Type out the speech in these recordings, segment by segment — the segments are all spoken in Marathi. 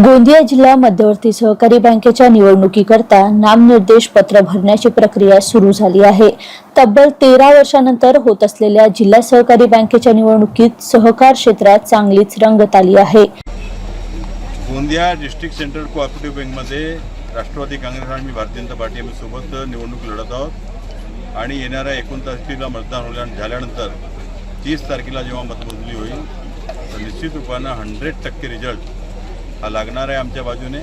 गोंदिया जिल्हा मध्यवर्ती सहकारी बँकेच्या निवडणुकीकरता नामनिर्देश पत्र भरण्याची प्रक्रिया सुरू झाली आहे. तब्बल तेरा वर्षानंतर होत असलेल्या जिल्हा सहकारी बँकेच्या निवडणुकीत सहकार क्षेत्रात चांगलीच रंगत आली आहे. गोंदिया डिस्ट्रिक्ट सेंट्रल कोऑपरेटिव्ह बँकमध्ये राष्ट्रवादी काँग्रेस आणि भारतीय जनता पार्टी आम्ही सोबत निवडणूक लढत आहोत. आणि येणाऱ्या एकूण तारखेला मतदान झाल्यानंतर तीस तारखेला जेव्हा मतमोजणी होईल तर निश्चित रूपानं हंड्रेड टक्के रिझल्ट हा लागणार आहे आमच्या बाजूने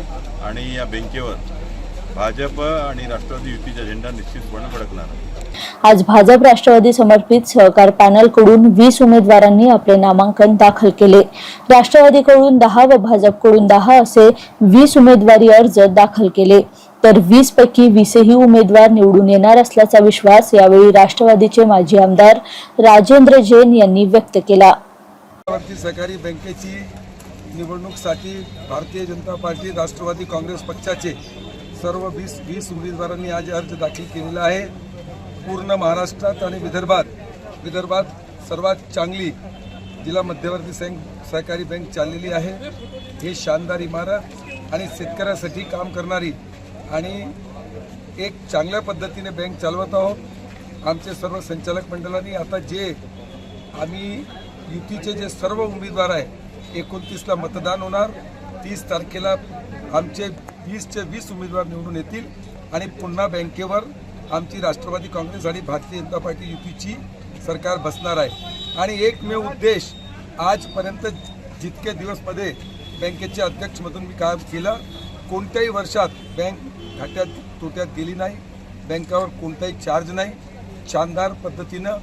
आणि या बँकेवर भाजप आणि राष्ट्रवादी युतीचा झेंडा निश्चितपणे फडकणार आहे. आज भाजप राष्ट्रवादी समर्पित सहकार पॅनलकडून वीस उमेदवारांनी आपले नामांकन दाखल केले. राष्ट्रवादीकडून दहा व भाजपकडून दहा असे वीस उमेदवारी अर्ज दाखल केले. तर वीस पैकी वीसही उमेदवार निवडून येणार असल्याचा विश्वास यावेळी राष्ट्रवादीचे माजी आमदार राजेंद्र जैन यांनी व्यक्त केला. सहकारी बँकेची निवडणूकसाठी भारतीय जनता पार्टी राष्ट्रवादी काँग्रेस पक्षाचे सर्व वीस वीस उमेदवारांनी आज अर्ज दाखल केलेला आहे. पूर्ण महाराष्ट्रात आणि विदर्भात विदर्भात सर्वात चांगली जिल्हा मध्यवर्ती सैंक सहकारी बँक चाललेली आहे. ही शानदार इमारत आणि शेतकऱ्यासाठी काम करणारी आणि एक चांगल्या पद्धतीने बँक चालवत आहोत. आमचे सर्व संचालक मंडळांनी आता जे आम्ही युतीचे जे सर्व उमेदवार आहे एकोणतीसला मतदान होणार. तीस तारखेला आमचे वीसचे वीस उमेदवार निवडून येतील. आणि पुन्हा बँकेवर आमची राष्ट्रवादी काँग्रेस आणि भारतीय जनता पार्टी युतीची सरकार बसणार आहे. आणि एकमेव उद्देश आजपर्यंत जितके दिवसमध्ये बँकेचे अध्यक्षमधून मी काम केलं कोणत्याही वर्षात बँक घाट्यात तोट्यात गेली नाही. बँकावर कोणताही चार्ज नाही. शानदार पद्धतीनं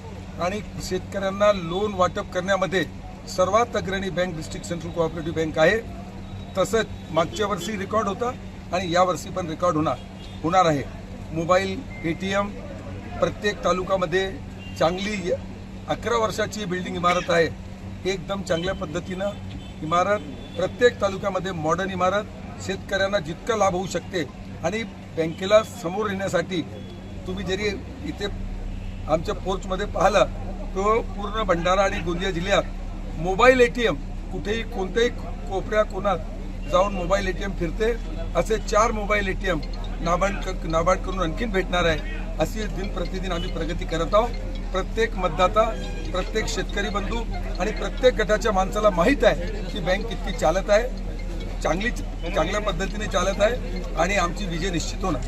आणि शेतकऱ्यांना लोन वाटप करण्यामध्ये सर्वात अग्रणी bank district central cooperative bank आहे. तसंच मागच्या वर्षी रेकॉर्ड होता आणि यावर्षी पण रेकॉर्ड होणार होणार आहे. मोबाईल ए टी एम प्रत्येक तालुक्यामध्ये चांगली अकरा वर्षाची बिल्डिंग इमारत आहे. एकदम चांगल्या पद्धतीनं इमारत प्रत्येक तालुक्यामध्ये मॉडर्न इमारत शेतकऱ्यांना जितका लाभ होऊ शकते आणि बँकेला समोर येण्यासाठी तुम्ही जरी इथे आमच्या पोर्चमध्ये पाहिलं तो पूर्ण भंडारा आणि गोंदिया जिल्ह्यात मोबाईल ए टी एम कुठेही कोणत्याही कोपऱ्या कोणात जाऊन मोबाईल ए टी एम फिरते असे चार mobile A T M NABARD नाबार्डकडून आणखीन भेटणार आहे अशी दिन प्रतिदिन आम्ही प्रगती करत आहोत. प्रत्येक मतदाता प्रत्येक शेतकरी बंधू आणि प्रत्येक गटाच्या माणसाला माहीत आहे की बँक किती चालत आहे चांगली चांगल्या पद्धतीने चालत आहे आणि आमची विजय निश्चित होणार.